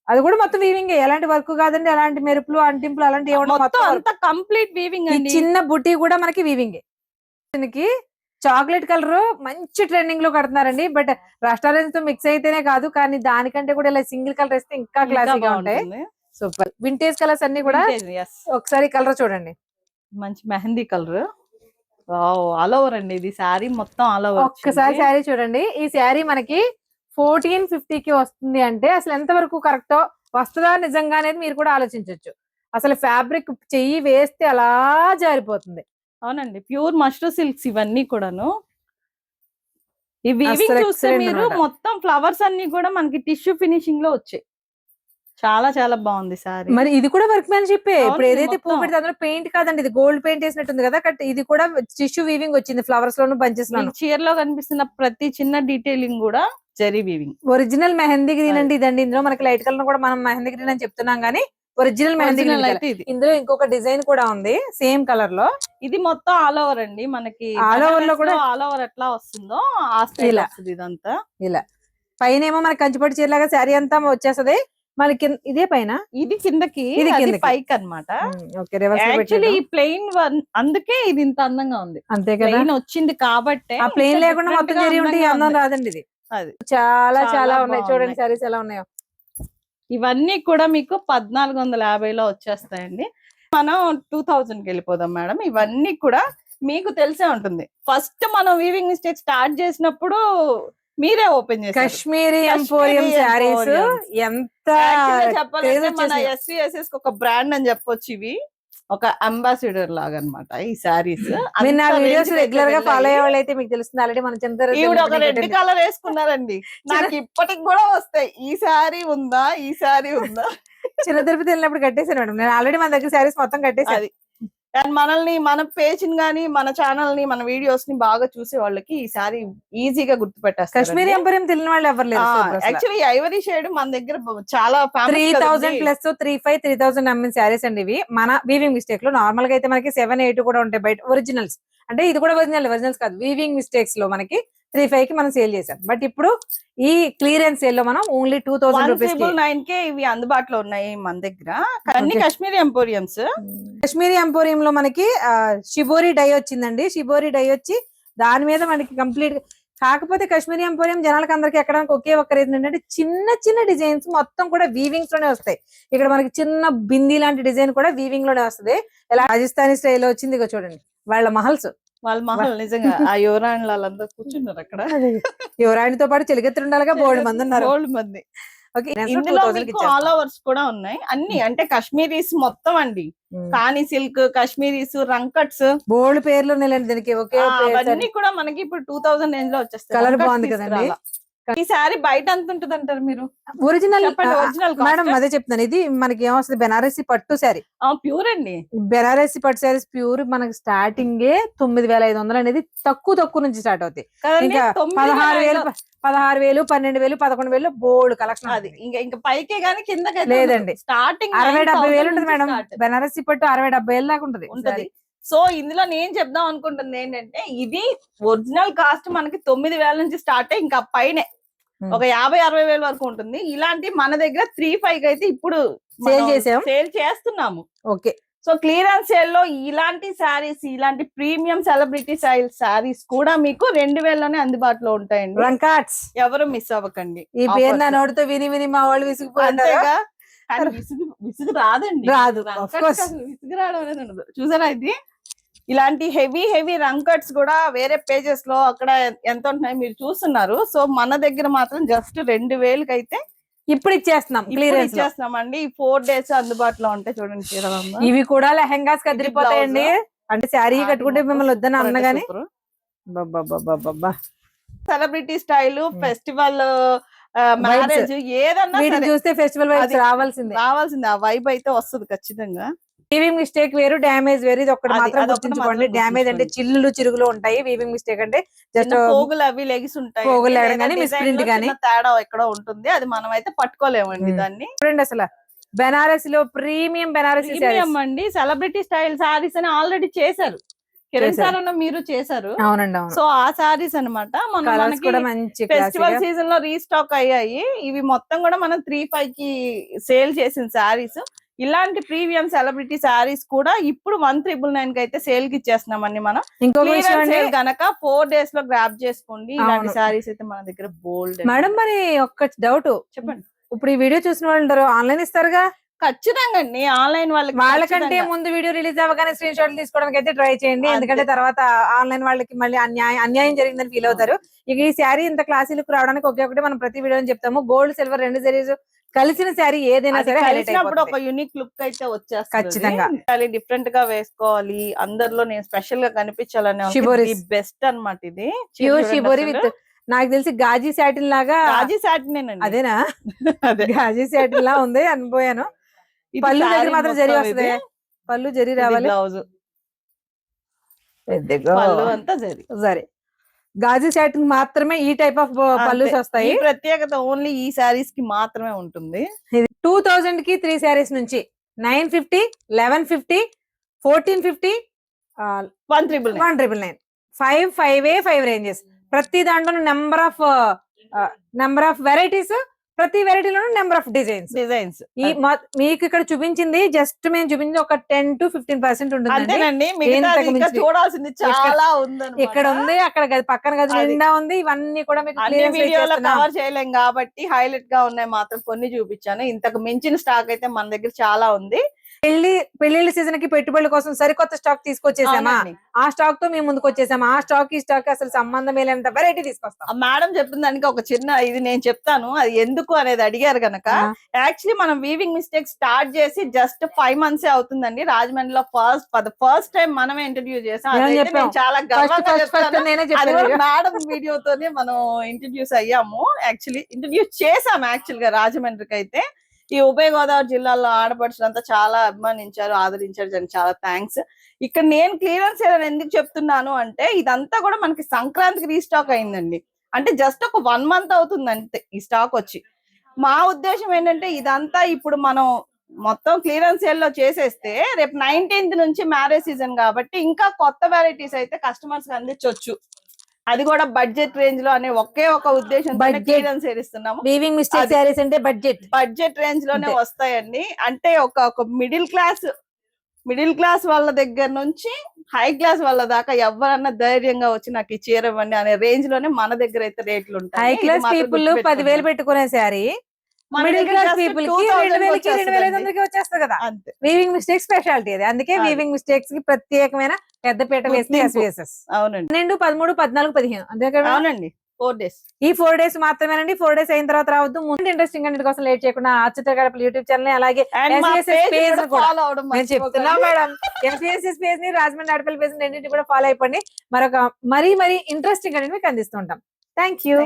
అది కూడా మొత్తం వీవింగ్ ఎలాంటి వర్క్ కాదండి ఎలాంటి మెరుపులు అంటింపులు అలాంటి మొత్తం. అంతా కంప్లీట్ వీవింగ్ అండి. చిన్న బుట్టి కూడా మనకి వీవింగ్ దీనికి చాక్లెట్ కలర్ మంచి ట్రెండింగ్లో కడుతున్నారండి. బట్ రెస్టారెంట్స్తో మిక్స్ అయితేనే కాదు కానీ దానికంటే కూడా ఇలా సింగిల్ కలర్ వేస్తే ఇంకా ఇంకా క్లాసీగా ఉంటాయి. సూపర్ వింటేజ్ కలర్స్ అన్ని కూడా. ఒకసారి కలర్ చూడండి. మంచి మెహందీ కలర్ ఆల్ ఓవర్ అండి. ఇది శారీ మొత్తం ఆల్ ఓవర్ ఒక్కసారి శారీ చూడండి. ఈ శారీ మనకి ఫోర్టీన్కి వస్తుంది అంటే అసలు ఎంత వరకు కరెక్టో వస్తుందా నిజంగా అనేది మీరు కూడా ఆలోచించవచ్చు అసలు ఫ్యాబ్రిక్ చెయ్యి వేస్తే అలా జారిపోతుంది. అవునండి. ప్యూర్ మష్రూ సిల్క్స్ ఇవన్నీ కూడాను. అస్సలు చూస్తే మీరు. మొత్తం ఫ్లవర్స్ అన్ని కూడా మనకి టిష్యూ ఫినిషింగ్లో వచ్చాయి. చాలా చాలా బాగుంది సారీ. మరి ఇది కూడా వర్క్ మ్యాన్షిప్ ఇప్పుడు ఏదైతే పూ. పెడితే అందులో పెయింట్ కాదండి ఇది గోల్డ్ పెయింట్ వేసినట్టుంది కదా కట్ ఇది కూడా టిష్యూ వీవింగ్ వచ్చింది ఫ్లవర్స్ లోను బంచెస్ లోను. చీరలో కనిపిస్తున్న ప్రతి చిన్న డీటెయిలింగ్ కూడా zari weaving original mehndi green అండి ఇదండి. ఇందులో మనకి లైట్ కలర్ కూడా మనం మెహందీ గ్రీన్ అని చెప్తున్నాం కానీ ఒరిజినల్ మెహందీ గ్రీన్ అయితే ఇది. ఇందులో ఇంకొక డిజైన్ కూడా ఉంది సేమ్ కలర్లో. ఇది మొత్తం ఆల్ ఓవర్ అండి. మనకి All over లో కూడా- ఆల్ ఓవర్ ఎట్లా వస్తుందో ఆ స్టైల్ ఇలా. ఇదంతా. పైన ఏమో మనకి కంచిపట్టు చీరలాగా శారీ అంతా వచ్చేస్తది. మనకి ఇదే పైన? ఇది కిందకి ఇది. పైకి రివర్స్ యాక్చువల్లీ ఈ ప్లెయిన్ అందుకే ఇది ఇంత అందంగా ఉంది. అంతే కదా? ప్లెయిన్ వచ్చింది కాబట్టి ఆ ప్లేన్ ఇంత లేకుండా మొత్తం జరిగి ఉంటే అందం. రాదండి ఇది. అది. చాలా చాలా ఉన్నాయి. చూడండి. శారీస్ ఎలా ఉన్నాయో. ఇవన్నీ కూడా మీకు పద్నాలుగు వందల యాభైలో వచ్చేస్తాయండి. మనం టూ థౌజండ్కి వెళ్ళిపోదాం మేడం. ఇవన్నీ కూడా మీకు తెలిసే ఉంటుంది. ఫస్ట్ మనం వీవింగ్ మిస్టేక్ స్టార్ట్ చేసినప్పుడు మీరే ఓపెన్ చేశారు. కాశ్మీరీ ఎంపోరియం శారీస్. ఎంత. ఎస్విఎస్ఎస్ ఒక బ్రాండ్ అని చెప్పొచ్చు ఇవి. ఒక అంబాసిడర్ లాగా అన్నమాట ఈ శారీస్. మీరు నా వీడియోస్ రెగ్యులర్గా ఫాలో అయ్యే వాళ్ళు అయితే మీకు తెలుస్తుంది. ఆల్రెడీ మన చింత ఈవిడ ఒక రెడ్ కలర్ వేసుకున్నారండి. నాకు ఇప్పటికి కూడా వస్తాయి. ఈ శారీ ఉందా? ఈ శారీ ఉందా? చిన్న తిరుపతి వెళ్ళినప్పుడు కట్టేశాను మేడం. నేను ఆల్రెడీ మన దగ్గర శారీస్ మొత్తం కట్టేసాను అండ్ మనల్ని మన పేజ్ని గానీ మన ఛానల్ని మన వీడియోస్ని బాగా చూసే వాళ్ళకి ఈ సారీ ఈజీగా గుర్తుపెట్టేస్తారు కాశ్మీరీ ఎంపోరియం తెలియని వాళ్ళు ఎవరు లేరు యాక్చువల్లీ ఐవరీ షేడ్ మన దగ్గర చాలా three thousand plus three five three thousand MN saris అండి ఇవి. మన వీవింగ్ మిస్టేక్లో నార్మల్గా అయితే మనకి సెవెన్ ఎయిట్ కూడా ఉంటాయి బయట ఒరిజినల్స్ అంటే ఇది కూడా ఒరిజినల్ ఒరిజినల్స్ కాదు. వీవింగ్ మిస్టేక్స్లో మనకి త్రీ ఫైవ్కి మనం సేల్ చేసాం బట్ ఇప్పుడు ఈ క్లియరెన్స్ సేల్లో మనం only two thousand rupees nine K ఇవి అందుబాటులో ఉన్నాయి మన దగ్గర. అన్ని. కాశ్మీరీ ఎంపోరియంస్. కాశ్మీరీ ఎంపోరియం లో మనకి షిబోరి డై వచ్చిందండి. షిబోరి డై వచ్చి దాని మీద మనకి కంప్లీట్ కాకపోతే కాశ్మీరీ ఎంపోరియం జనాలకు అందరికి ఎక్కడానికి ఒకే ఒక్క రీజన్ ఏంటంటే చిన్న చిన్న డిజైన్స్ మొత్తం కూడా వీవింగ్స్లోనే వస్తాయి. ఇక్కడ మనకి చిన్న బిందీ లాంటి డిజైన్ కూడా వీవింగ్లోనే వస్తుంది. ఇలా రాజస్థానీ స్టైల్ వచ్చింది ఇక చూడండి. వాళ్ళ మహల్స్. వాళ్ళ మహల్ నిజంగా ఆ యువరాణి వాళ్ళందరూ కూర్చున్నారు అక్కడ. యువరాణితో పాటు చెలిగెత్తులు ఉండాలిగా బోర్డు మంది ఉన్నారు గోల్డ్ మంది. ఓకే ఇందులో మీకు ఆల్ ఓవర్స్ కూడా ఉన్నాయి. అన్ని అంటే కాశ్మీరీస్ మొత్తం అండి. కాని సిల్క్ కాశ్మీరీస్ రంకట్స్. బోర్డు పేర్లు ఉన్నాయండి దీనికి ఒకే అవన్నీ కూడా మనకి ఇప్పుడు టూ థౌసండ్ రేంజ్లో వచ్చేస్తాయి. Runkats బాగుంది కదండి. ఈ సారీ బయట ఎంత ఉంటుంది అంటారు మీరు ఒరిజినల్ మేడం అదే చెప్తాను ఇది మనకి ఏమొస్తుంది? బెనారసి పట్టు శారీ. ప్యూర్ అండి. బెనారసి పట్టు శారీస్ ప్యూర్ మనకి స్టార్టింగ్ తొమ్మిది వేల ఐదు వందలు అనేది తక్కువ తక్కువ నుంచి స్టార్ట్ అవుతాయి? ఇంకా పదహారు వేల పదహారు వేలు పన్నెండు వేలు పదకొండు వేలు బోల్డ్ కలెక్షన్ అది ఇంకా ఇంకా పైకే గానీ కిందకి లేదండి. స్టార్టింగ్ అరవై డెబ్బై వేలు ఉంటుంది మేడం. బెనారసి పట్టు అరవై డెబ్బై వేలు దాకా ఉంటది సో ఇందులో నేను చెప్దాం అనుకుంటుంది ఏంటంటే ఇది ఒరిజినల్ కాస్ట్ మనకి తొమ్మిది వేల నుంచి స్టార్ట్ అయ్యి ఇంకా పైనే. Hmm. ఒక యాభై అరవై వేల వరకు ఉంటుంది. ఇలాంటి మన దగ్గర త్రీ ఫైవ్ అయితే ఇప్పుడు Sale చేసాం. సేల్ చేస్తున్నాము. ఓకే. సో క్లియరెన్స్ సేల్లో ఇలాంటి శారీస్ ఇలాంటి ప్రీమియం సెలబ్రిటీ స్టైల్ శారీస్ కూడా మీకు రెండు వేలలోనే అందుబాటులో ఉంటాయండి. రంకాట్స్ ఎవరు మిస్ అవ్వకండి. ఈ పేరు నా. నోటితో విని విని మా వాళ్ళు కానీ విసుగు విసుగు రాదండి. రాదు, విసుగు రావడం అనేది ఉండదు. చూసారా ఇది? ఇలాంటి హెవీ హెవీ రంకట్స్ కూడా వేరే పేజెస్లో అక్కడ ఎంత ఉంటున్నాయి మీరు చూస్తున్నారు. సో మన దగ్గర మాత్రం జస్ట్ రెండు వేలకి అయితే ఇప్పుడు ఇచ్చేస్తున్నాం లో. ఇచ్చేస్తున్నామండి. ఈ ఫోర్ డేస్ అందుబాటులో ఉంటాయి చూడండి. ఇవి కూడా లెహంగాస్ కదిరిపోతాయండి. అంటే శారీ కట్టుకుంటే మిమ్మల్ని వద్దని అన్నగాని. సెలబ్రిటీ స్టైల్ ఫెస్టివల్ మ్యారేజ్ ఏదన్నా చూస్తే ఫెస్టివల్ రావాల్సిందే. రావాల్సింది. ఆ వైబ్ అయితే వస్తుంది ఖచ్చితంగా. వీవింగ్ మిస్టేక్ వేరు డ్యామేజ్ వేరు ఇది ఒక్కటి మాత్రం గుర్తుంచుకోండి. డ్యామేజ్ అంటే. చిల్లులు చిరుగులు ఉంటాయి. వీవింగ్ మిస్టేక్ అంటే జస్ట్ పోగులు అవి లెగిసి ఉంటాయి. పోగులు లో గానీ. చిన్న తేడా ఎక్కడో ఉంటుంది. అది మనం అయితే పట్టుకోలేమండి. దాన్ని. చూడండి అసలు. బెనారస్లో ప్రీమియం బెనారసి అండి. సెలబ్రిటీ స్టైల్ సారీస్ అని ఆల్రెడీ చేశారు. కిరణ్ మీరు చేశారు. అవునండి అవును. సో ఆ సారీస్ మనకి మంచి ఫెస్టివల్. సీజన్లో రీస్టాక్ అయ్యాయి. ఇవి మొత్తం కూడా మనం త్రీ ఫైవ్కి సేల్ చేసిన శారీస్ ఇలాంటి ప్రీమియం సెలబ్రిటీ శారీస్ కూడా ఇప్పుడు వన్ త్రిబుల్ నైన్కి అయితే సేల్కి ఇచ్చేస్తున్నామండి మనం. ఇంకొక గనక ఫోర్ డేస్లో గ్రాప్ చేసుకోండి. ఇలాంటి. శారీస్ అయితే మన దగ్గర బోల్డ్ మేడం మరి ఒక్క డౌట్ చెప్పండి. ఇప్పుడు ఈ వీడియో చూసిన వాళ్ళు ఉంటారు ఆన్లైన్ ఇస్తారుగా? ఖచ్చితంగా అండి. ఆన్లైన్ వాళ్ళకి వాళ్ళకంటే. ముందు వీడియో రిలీజ్ అవ్వగానే స్క్రీన్ షాట్లు తీసుకోవడానికి అయితే ట్రై చేయండి. ఎందుకంటే తర్వాత ఆన్లైన్ వాళ్ళకి మళ్ళీ అన్యాయం అన్యాయం జరిగిందని ఫీల్ అవుతారు. ఇక ఈ శారీ ఇంత క్లాసీ లుక్ రావడానికి ఒకే ఒకటి మనం ప్రతి వీడియో చెప్తాము. గోల్డ్ సిల్వర్ రెండు సారీస్ కలిసిన శారీ ఏదైనా సరే కలిసినప్పుడు ఒక. యూనిక్ లుక్ అయితే వచ్చేస్తుంది. ఖచ్చితంగా. చాలా డిఫరెంట్గా వేసుకోవాలి. అందరిలో నేను స్పెషల్గా కనిపించాలని. బెస్ట్ అన్నమాట ఇది. ప్యూర్ షిబోరి విత్ నాకు తెలిసి గాజీ సాటిన్ లాగా రాజీ సాటినేనండి అదేనా? అదే. గాజీ సాటిన్ లా ఉంది అనిపోయాను పళ్ళు దగ్గర మాత్రం జరి వస్తుంది. పళ్ళు జరి రావాలి? బ్లౌజ్ పెద్దగా. పళ్ళు అంతా జరి. సరే. గాజీ సాటిన్ మాత్రమే ఈ టైప్ ఆఫ్ పళ్ళు. వస్తాయి. ప్రత్యేకత ఓన్లీ ఈ సారీస్కి మాత్రమే ఉంటుంది. టూ థౌజండ్కి త్రీ శారీస్ నుంచి. Nine fifty eleven fifty fourteen fifty one triple one triple nine. Five five ఏ ఫైవ్ రేంజెస్. ప్రతి దాంట్లో number of number of varieties ప్రతి వెరైటీలోనూ నెంబర్ ఆఫ్ డిజైన్స్ డిజైన్స్ ఈ మీకు ఇక్కడ చూపించింది జస్ట్ మేము చూపించింది ఒక టెన్ టు ఫిఫ్టీన్ పర్సెంట్ మించి. చూడాల్సింది చాలా ఉంది ఇక్కడ ఉంది అక్కడ పక్కన గది. నిండా ఉంది ఇవన్నీ కూడా మీకు వీడియోలో. కవర్ చేయలేం కాబట్టి హైలైట్గా ఉన్నాయి మాత్రం కొన్ని చూపించాను ఇంతకు మించిన స్టాక్ అయితే మన దగ్గర చాలా ఉంది పెళ్ళి పెళ్ళిళ్ళ సీజన్కి పెట్టుబడుల కోసం సరికొత్త స్టాక్ తీసుకొచ్చేసామా. ఆ స్టాక్తో మేము ముందుకు వచ్చేసాము? ఆ స్టాక్ ఈ స్టాక్ అసలు సంబంధం లేనంత వెరైటీ తీసుకొస్తాం. ఆ మేడం చెప్పిన దానికి ఒక చిన్న ఇది నేను చెప్తాను. అది ఎందుకు అనేది అడిగారు గనక ఆ. యాక్చువల్లీ మనం వీవింగ్ మిస్టేక్ స్టార్ట్ చేసి జస్ట్ ఫైవ్ మంత్స్ అవుతుందండి. రాజమండ్రిలో ఫస్ట్ ఫస్ట్ టైం మనమే ఇంటర్వ్యూ చేసాం? నేను చాలా గర్వంగా మేడం వీడియోతోనే మనం ఇంట్రడ్యూస్ అయ్యాము. యాక్చువల్లీ ఇంట్రడ్యూస్ చేసాం యాక్చువల్గా రాజమండ్రికి అయితే ఈ ఉభయ గోదావరి జిల్లాలో ఆడపడుచులంతా చాలా అభిమానించారు ఆదరించారు దానికి చాలా థ్యాంక్స్ ఇక్కడ నేను క్లియరెన్స్ అని ఎందుకు చెప్తున్నాను అంటే ఇదంతా కూడా మనకి సంక్రాంతికి రీస్టాక్ అయిందండి. అంటే జస్ట్ ఒక వన్ మంత్ అవుతుంది అంతే ఈ స్టాక్ వచ్చి. మా ఉద్దేశం ఏంటంటే ఇదంతా ఇప్పుడు మనం మొత్తం క్లియరెన్స్ సేల్లో చేసేస్తే రేపు నైన్టీన్త్ నుంచి మ్యారేజ్ సీజన్ కాబట్టి ఇంకా కొత్త వెరైటీస్ అయితే కస్టమర్స్ అందించవచ్చు అది కూడా బడ్జెట్ రేంజ్లో అనే ఒకే ఒక ఇస్తున్నాము వీవింగ్ మిస్టేక్. శారీస్ అంటే బడ్జెట్ బడ్జెట్ రేంజ్లోనే. వస్తాయండి అంటే ఒక ఒక మిడిల్ క్లాస్ మిడిల్ క్లాస్ వాళ్ళ దగ్గర నుంచి హై క్లాస్ వాళ్ళ దాకా ఎవరన్నా ధైర్యంగా వచ్చి నాకు ఈ చీర ఇవ్వండి అనే రేంజ్లోనే మన దగ్గర అయితే రేట్లు ఉంటాయి హై క్లాస్ పీపుల్. పదివేలు పెట్టుకునే శారీ మిడిల్ క్లాస్ పీపుల్కి 2000 రెండు వేలకి రెండు వేల ఐదు. వందలకి వచ్చేస్తుంది కదా. వీవింగ్ మిస్టేక్ స్పెషాలిటీ అది. అందుకే అది. వీవింగ్ మిస్టేక్స్కి ప్రత్యేకమైన పెద్ద పీట వేసి గుర్తింపు. ఎస్విఎస్ఎస్ అవునండి. పన్నెండు పదమూడు పద్నాలుగు పదిహేను. అంతే కదా? అవునండి. ఫోర్ డేస్ ఈ ఫోర్ డేస్ మాత్రమేనండి. ఫోర్ డేస్ అయిన తర్వాత రావద్దు. ముందు ఇంట్రెస్టింగ్ అన్నిటి కోసం లేట్ చేయకుండా అచ్యుత గడప యూట్యూబ్ ఛానల్ అలాగే అండ్ చెప్తున్నా మేడం. ఎంసీఎస్ఎస్ పేజ్ని రాజమండ్రి అడపల్లి పేజ్ రెండింటి కూడా ఫాలో అయిపోండి. మరొక మరీ మరీ ఇంట్రెస్టింగ్ అనేది మీకు అందిస్తుంటాం థ్యాంక్ యూ